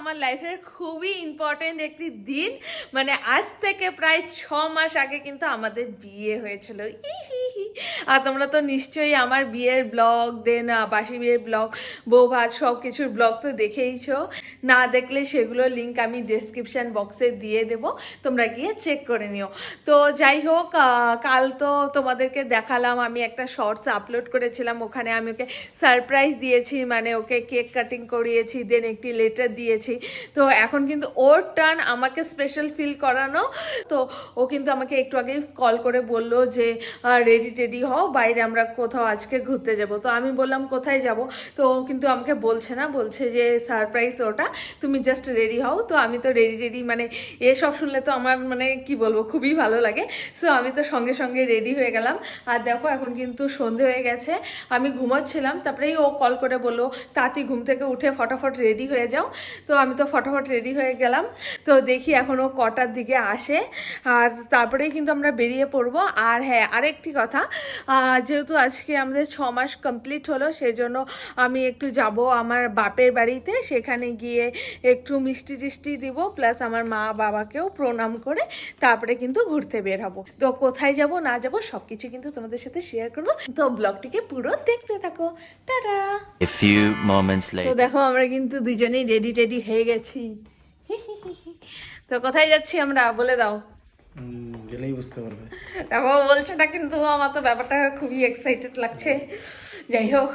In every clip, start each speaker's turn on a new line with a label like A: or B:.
A: আমার লাইফের খুবই ইম্পর্টেন্ট একটি দিন মানে আজ থেকে প্রায় ছ মাস আগে কিন্তু আমাদের বিয়ে হয়েছিল ইহিহি। আর তোমরা তো নিশ্চয়ই আমার বিয়ের ব্লগ, দেন বাসি বিয়ের ব্লগ, বউ ভাত সব কিছুর ব্লগ তো দেখেইছ। না দেখলে সেগুলো লিঙ্ক আমি ডেসক্রিপশন বক্সে দিয়ে দেবো। তোমরা গিয়ে চেক করে নিও। তো যাই হোক কাল তো তোমাদেরকে দেখালাম, আমি একটা শর্টস আপলোড করেছিলাম, ওখানে আমি ওকে সারপ্রাইজ দিয়েছি মানে ওকে কেক কাটিং করিয়েছি দেন একটি লেটার দিয়েছি। তো এখন কিন্তু ওর টার্ন আমাকে স্পেশাল ফিল করানো। তো ও কিন্তু আমাকে একটু আগেই কল করে বলল যে রেডি টেডি হও, বাইরে আমরা কোথাও আজকে ঘুরতে যাব। তো আমি বললাম, কোথায় যাব? তো কিন্তু আমাকে বলছে না, বলছে যে সারপ্রাইজ ওটা, তুমি জাস্ট রেডি হও। তো আমি তো রেডি রেডি মানে এসব শুনলে তো আমার মানে কি বলব, খুবই ভালো লাগে। সো আমি তো সঙ্গে সঙ্গে রেডি হয়ে গেলাম। আর দেখো, এখন কিন্তু সন্ধে হয়ে গেছে, আমি ঘুমাচ্ছিলাম, তারপরেই ও কল করে বলল, তাতি ঘুম থেকে উঠে ফটাফট রেডি হয়ে যাও। তো আমি তো ফটাফট রেডি হয়ে গেলাম। তো দেখি এখন ও কটার দিকে আসে। আর তারপরেই কিন্তু আমরা বেরিয়ে পড়ব। আর হ্যাঁ আরেকটি কথা যেহেতু আজকে আমাদের ছ মাস কমপ্লিট হলো সেজন্য আমি একটু যাব আমার বাপের বাড়িতে। সেখানে গিয়ে একটু মিষ্টি টিষ্টি দিব প্লাস আমার মা বাবাকেও প্রণাম করে তারপরে কিন্তু ঘুরতে বের হব। তো কোথায় যাব না যাব সবকিছু কিন্তু তোমাদের সাথে শেয়ার করব। তো ব্লগটিকে পুরো দেখতে থাকো। টাটা!
B: A few moments
A: তো দেখো আমরা কিন্তু দুজনেই রেডি টেডি হয়ে গেছি। তো কোথায় যাচ্ছি আমরা বলে দাও।
C: গেলেই বুঝতে পারবে।
A: দেখো বলছে না কিন্তু আমার তো ব্যাপারটা খুবই এক্সাইটেড লাগছে। যাই হোক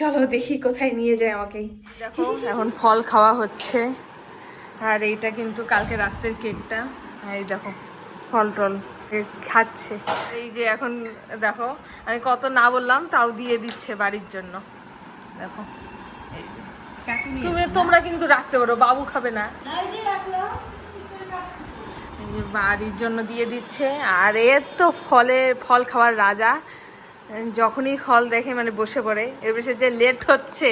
A: চলো দেখি কোথায় নিয়ে যায় আমাকে দেখো এখন ফল খাওয়া হচ্ছে আর এইটা কিন্তু কালকে রাত্রের কেকটা। এই দেখো ফল টল খাচ্ছে। এই যে এখন দেখো আমি কত না বললাম তাও দিয়ে দিচ্ছে বাড়ির জন্য। দেখো তুমি তোমরা কিন্তু রাখতে পারো বাবু খাবে না। বাড়ির জন্য দিয়ে দিচ্ছে। আর এর তো ফলের ফল খাওয়ার রাজা। যখনই ফল দেখে মানে বসে পড়ে এবার সে যে লেট হচ্ছে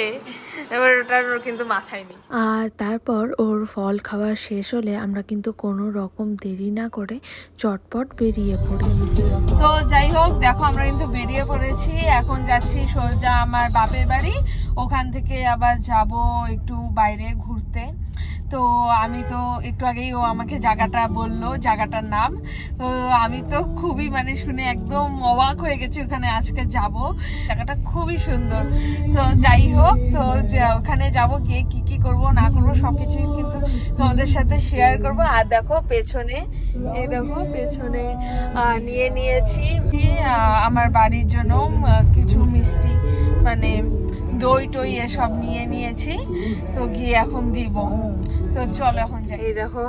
A: এবার ওটার ওর কিন্তু মাথায় নেই।
D: আর তারপর ওর ফল খাওয়া শেষ হলে আমরা কিন্তু কোনো রকম দেরি না করে চটপট বেরিয়ে পড়ি।
A: তো যাই হোক দেখো আমরা কিন্তু বেরিয়ে পড়েছি। এখন যাচ্ছি সোজা আমার বাপের বাড়ি। ওখান থেকে আবার যাব একটু বাইরে ঘুরতে। তো আমি তো একটু আগেই ও আমাকে জায়গাটা বলল জায়গাটার নাম। তো আমি তো খুবই মানে শুনে একদম অবাক হয়ে গেছি ওখানে আজকে যাব। জায়গাটা খুবই সুন্দর। তো যাই হোক, তো ওখানে যাব, গিয়ে কি কি করব, না করব, সবকিছুই কিন্তু তোমাদের সাথে শেয়ার করব। আর দেখো, পেছনে, এই দেখো, পেছনে নিয়ে নিয়েছি। আমার বাড়ির জন্য কিছু মিষ্টি মানে দই টই এসব নিয়ে নিয়েছি তো গিয়ে এখন দিব। তো চলো এখন যাই। এই দেখো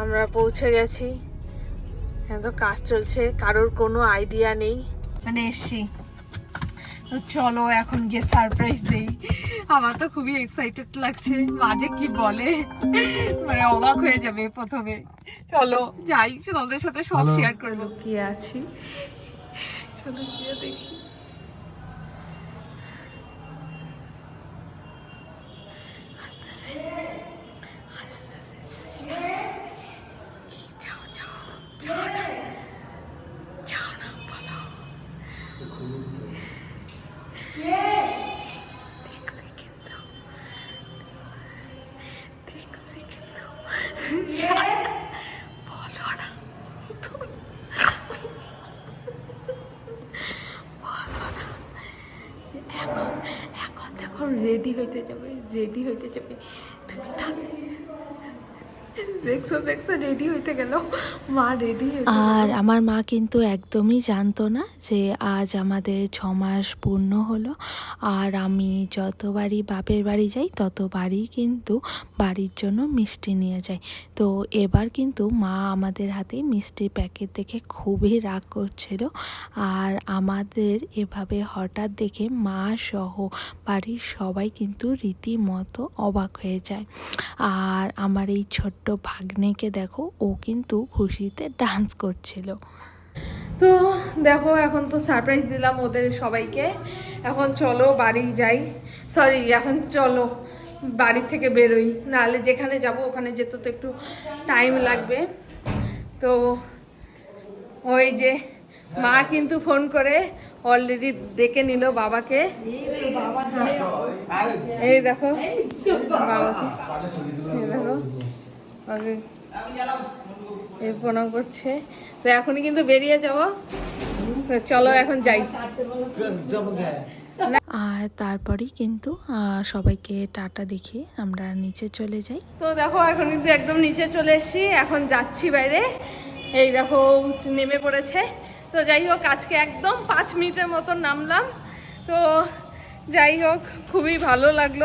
A: আমরা পৌঁছে গেছি। হ্যাঁ তো কাজ চলছে কারোর কোনো আইডিয়া নেই। মানে এসছি। তো চলো এখন গিয়ে সারপ্রাইজ দেই। আমার তো খুবই এক্সাইটেড লাগছে মাঝে কি বলে? মানে অবাক হয়ে যাবে প্রথমে। চলো যাই তোমাদের সাথে সব শেয়ার করব। কি আছি। চলো গিয়ে দেখি। রেডি হইতে যাবে রেডি হইতে যাবে তুমি তাড়াতাড়ি দেখছ দেখছ রেডি হইতে গেল মা রেডি
D: আর আমার মা কিন্তু একদমই জানতো না যে আজ আমাদের ছ মাস পূর্ণ হলো, আর আমি যতবারই বাপের বাড়ি যাই, ততবারই কিন্তু বাড়ির জন্য মিষ্টি নিয়ে যাই। তো এবার কিন্তু মা আমাদের হাতে মিষ্টির প্যাকেট দেখে খুবই রাগ করছিল। আর আমাদের এভাবে হঠাৎ দেখে মা সহ বাড়ির সবাই কিন্তু রীতিমতো অবাক হয়ে যায়। আর আমার এই ছোট্ট ভাগ্নেকে দেখো, ও কিন্তু খুশিতে ডান্স করছিল।
A: তো দেখো, এখন তো সারপ্রাইজ দিলাম ওদের সবাইকে। এখন চলো বাড়ি যাই। সরি এখন চলো বাড়ি থেকে বেরোই। নাহলে যেখানে যাব, ওখানে যেতে তো একটু টাইম লাগবে। তো ওই যে মা কিন্তু ফোন করে অলরেডি ডেকে নিল বাবাকে। এই দেখো বাবাকে দেখো। বাবাকে এই প্রণাম করছে। তো এখনই কিন্তু বেরিয়ে যাব। তো চলো এখন যাই।
D: আর তারপরেই কিন্তু সবাইকে টাটা দেখিয়ে আমরা নিচে চলে যাই।
A: তো দেখো এখন কিন্তু একদম নিচে চলে এসেছি। এখন যাচ্ছি বাইরে। এই দেখো নেমে পড়েছে। তো যাই হোক আজকে একদম পাঁচ মিনিটের মতন নামলাম। তো যাই হোক খুবই ভালো লাগল।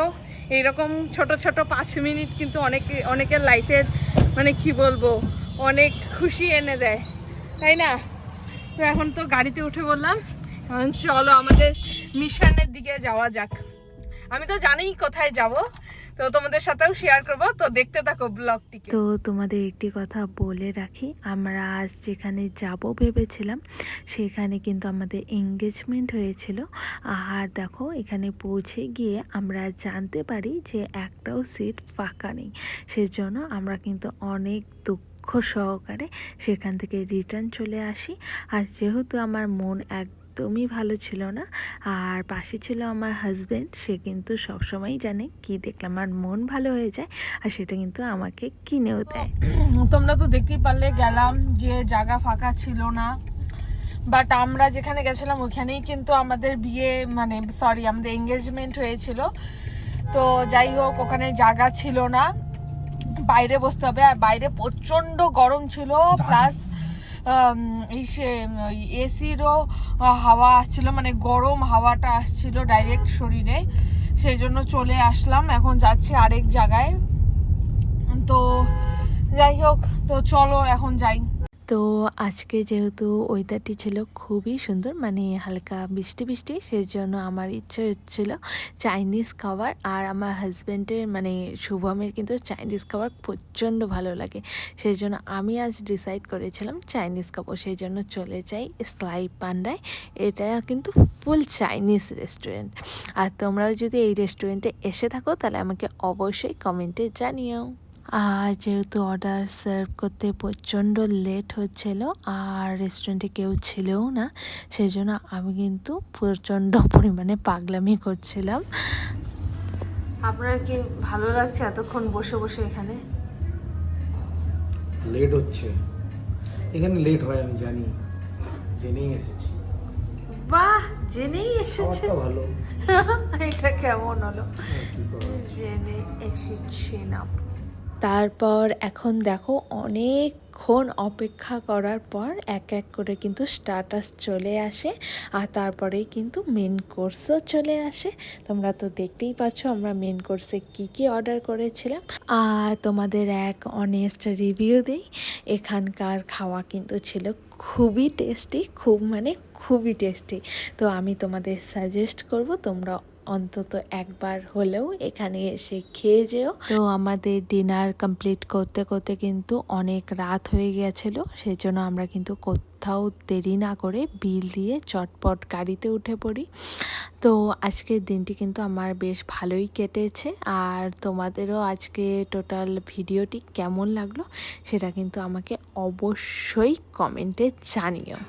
A: এইরকম ছোট ছোট পাঁচ মিনিট কিন্তু অনেকে অনেকের লাইফের মানে কি বলব, অনেক খুশি এনে দেয়, তাই না? তো এখন তো গাড়িতে উঠে বললাম, এখন চলো আমাদের মিশনের দিকে যাওয়া যাক। আমি তো জানি কোথায় যাব তো তোমাদের সাথেও শেয়ার করব। তো দেখতে থাকো ব্লগটিকে
D: তো তোমাদের একটি কথা বলে রাখি, আমরা আজ যেখানে যাব ভেবেছিলাম, সেখানে কিন্তু আমাদের এঙ্গেজমেন্ট হয়েছিল। আর দেখো, এখানে পৌঁছে গিয়ে আমরা জানতে পারি যে একটাও সিট ফাঁকা নেই। সেজন্য আমরা কিন্তু অনেক দুঃখ সহকারে সেখান থেকে রিটার্ন চলে আসি। আর যেহেতু আমার মন একদমই ভালো ছিল না। আর পাশে ছিল আমার হাজব্যান্ড সে কিন্তু সবসময়ই জানে কি দেখলে আমার মন ভালো হয়ে যায় আর সেটা কিন্তু আমাকে কিনেও দেয়।
A: তোমরা তো দেখতেই পারলে গেলাম গিয়ে জায়গা ফাঁকা ছিল না। বাট আমরা যেখানে গেছিলাম ওখানেই কিন্তু আমাদের বিয়ে মানে সরি আমাদের এঙ্গেজমেন্ট হয়েছিল। তো যাই হোক ওখানে জায়গা ছিল না। বাইরে বসতে হবে। আর বাইরে প্রচণ্ড গরম ছিল প্লাস এসিরও হাওয়া আসছিল মানে গরম হাওয়াটা আসছিল ডাইরেক্ট শরীরে, সেই জন্য চলে আসলাম। এখন যাচ্ছি আরেক জায়গায়। তো যাই হোক, তো চলো এখন যাই।
D: তো আজকে যেহেতু ওয়েদারটি ছিল খুবই সুন্দর মানে হালকা বৃষ্টি বৃষ্টি সেই জন্য আমার ইচ্ছে হচ্ছিল চাইনিজ খাবার আর আমার হাজব্যান্ডের মানে শুভমের কিন্তু চাইনিজ খাবার প্রচণ্ড ভালো লাগে। সেই জন্য আমি আজ ডিসাইড করেছিলাম চাইনিজ খাব সেই জন্য চলে যাই স্লাই পান্ডায় এটা কিন্তু ফুল চাইনিজ রেস্টুরেন্ট আর তোমরাও যদি এই রেস্টুরেন্টে এসে থাকো, তাহলে আমাকে অবশ্যই কমেন্টে জানিও। আর যেহেতু অর্ডার সার্ভ করতে প্রচণ্ড লেট হচ্ছিল আর রেস্টুরেন্টে কেউ ছিলও না সেই জন্য আমি কিন্তু প্রচণ্ড পরিমাণে পাগলামি করছিলাম।
A: আপনার কি ভালো লাগছে এতক্ষণ বসে বসে এখানে?
C: লেট হচ্ছে। এখানে লেট হয় আমি জানি। জেনেই এসেছি।
A: বাহ জেনেই এসেছে।
C: ভালো।
A: এটা কেমন হলো?
C: করা
A: জেনে এসেছে না
D: তারপর এখন দেখো অনেক অনেকক্ষণ অপেক্ষা করার পর এক এক করে কিন্তু স্টার্টাস চলে আসে আর তারপরেই কিন্তু মেন কোর্সও চলে আসে। তোমরা তো দেখতেই পাচ্ছ আমরা মেন কোর্সে কি কি অর্ডার করেছিলাম। আর তোমাদের এক অনেস্ট রিভিউ দেই, এখানকার খাওয়া কিন্তু ছিল খুবই টেস্টি খুব মানে খুবই টেস্টি তো আমি তোমাদের সাজেস্ট করব তোমরা অন্তত একবার হলেও এখানে এসে খেয়ে যেও। তো আমাদের ডিনার কমপ্লিট করতে করতে কিন্তু অনেক রাত হয়ে গিয়েছিল সেই জন্য আমরা কিন্তু কোথাও দেরি না করে বিল দিয়ে চটপট গাড়িতে উঠে পড়ি। তো আজকের দিনটি কিন্তু আমার বেশ ভালোই কেটেছে, আর তোমাদেরও আজকে টোটাল ভিডিওটি কেমন লাগল সেটা কিন্তু আমাকে অবশ্যই কমেন্টে জানিও।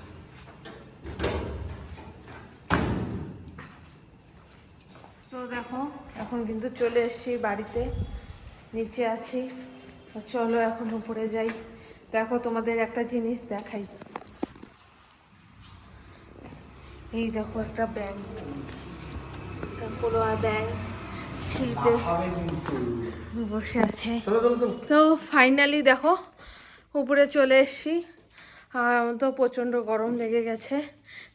A: দেখো এখন কিন্তু চলে এসেছি বাড়িতে। নিচে আছি। চলো এখন উপরে যাই। দেখো তোমাদের একটা জিনিস দেখাই। এই দেখো একটা পড়োয়া ব্যাগ। ছিলতে বসে আছে। তো ফাইনালি দেখো উপরে চলে এসেছি। আর আমার তো প্রচণ্ড গরম লেগে গেছে।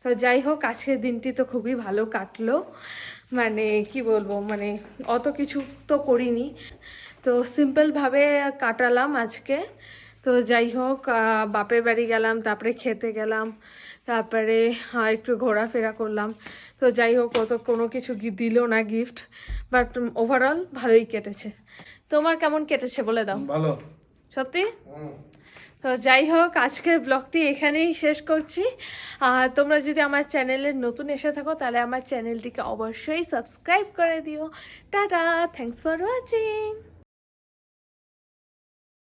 A: তো যাই হোক, আজকের দিনটি তো খুবই ভালো কাটলো। মানে কি বলব মানে অত কিছু তো করিনি। তো সিম্পলভাবে কাটালাম আজকে। তো যাই হোক বাপের বাড়ি গেলাম, তারপরে খেতে গেলাম, তারপরে একটু ঘোরাফেরা করলাম। তো যাই হোক, অত কোনো কিছু দিল না গিফট বাট ওভারঅল ভালোই কেটেছে। তোমার কেমন কেটেছে বলে দাও।
C: ভালো।
A: সত্যি? তো যাই হোক আজকের ব্লগটি এখানেই শেষ করছি। আর তোমরা যদি আমার চ্যানেলে নতুন এসে থাকো তাহলে আমার চ্যানেলটিকে অবশ্যই সাবস্ক্রাইব করে দিও। Tata thanks for watching